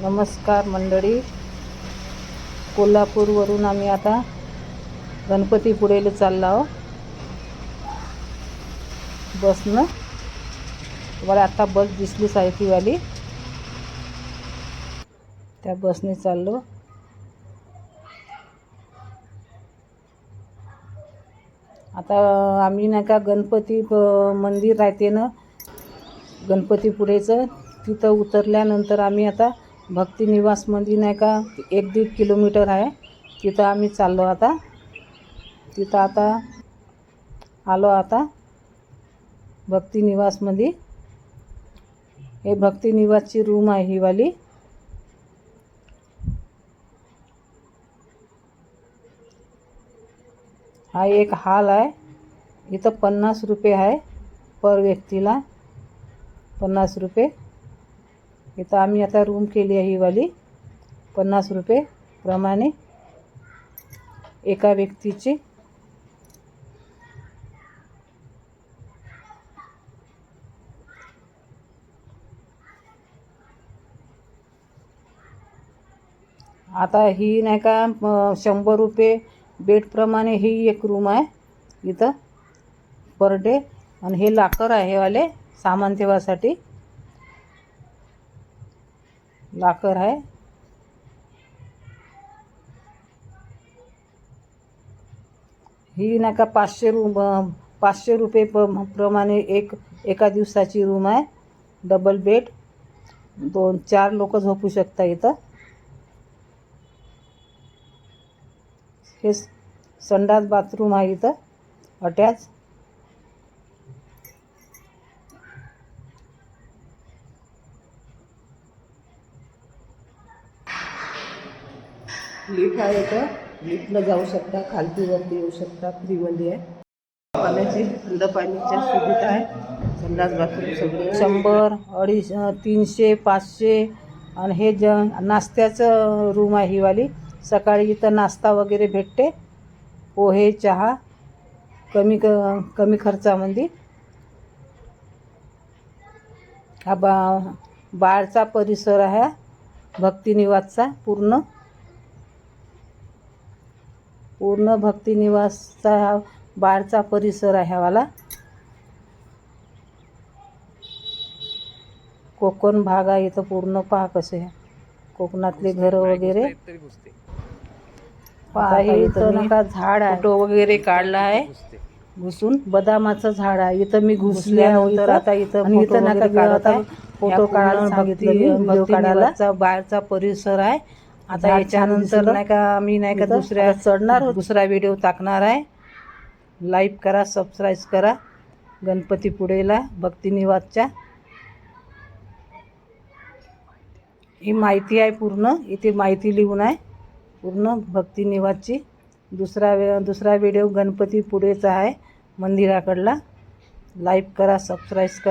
नमस्कार मंडळी. कोल्हापूरवरून आम्ही आता गणपतीपुळेला चाललो आहो बसनं. तुम्हाला आत्ता बस दिसली साहितीवाली त्या बसने चाललो. आता आम्ही नाही का गणपती मंदिर राहते ना गणपतीपुळेचं तिथं उतरल्यानंतर आम्ही आता भक्तिनिवासमध्ये नाही का एक दीड किलोमीटर आहे. तिथं आम्ही चाललो आता. तिथं आता आलो आता भक्तिनिवासमध्ये हे भक्तिनिवासची रूम आहे ही वाली. हा एक हॉल आहे. इथं पन्नास रुपये आहे पर व्यक्तीला. पन्नास रुपये. इथं आम्ही आता रूम केली आहे ही वाली पन्नास रुपये प्रमाणे एका व्यक्तीची. आता ही नाही का शंभर रुपये बेडप्रमाणे ही एक रूम आहे इथं. पर डे आणि हे लाकर आहे वाले सामान ठेवासाठी. लाकर आहे. ही नाही का पाचशे रूम पाचशे रुपये प प्रमाणे एक एका दिवसाची रूम आहे. डबल बेड दोन चार लोक झोपू शकता इथं. हे स- संडास बाथरूम आहे इथं. अटॅच. लिफ्ट आहे इथं. लिफ्टला जाऊ शकता खालती वरती येऊ शकता फ्रीमध्ये आहे. पाण्याची थंड पाण्याच्या सुविधा आहे. संडास बाथरूम सगळे. शंभर अडीच तीनशे पाचशे आणि हे ज नाश्त्याचं रूम आहे ही वाली. सकाळी इथं नाश्ता वगैरे भेटते. पोहे चहा कमी क कमी खर्चामध्ये. हा बा बाळचा परिसर आहे. भक्तिनिवासचा पूर्ण. पूर्ण भक्तिनिवासचा हा बाळचा परिसर आहे वाला कोकण भाग आहे इथं पूर्ण पहा कसे आहे कोकणातले घरं वगैरे. पहा इथं नका झाड आहे. फोटो वगैरे काढला आहे. घुसून बदामाचं झाड आहे. इथं मी घुसल्यानंतर आता इथं इथं नका काढत आहे. फोटो सांगितलं काढायला. बाहेरचा परिसर आहे. आता याच्यानंतर नाही का आम्ही नाही का दुसऱ्या चढणार दुसरा व्हिडिओ टाकणार आहे. लाईक करा सबस्क्राईब करा. गणपतीपुळेला भक्तिनिवासच्या. ही माहिती आहे पूर्ण. इथे माहिती लिहून आहे. पूर्ण भक्तिनिवासची. दुसरा वे दुसरा व्हिडिओ गणपतीपुळेचा आहे मंदिराकडला. लाईक करा सबस्क्राईब करा.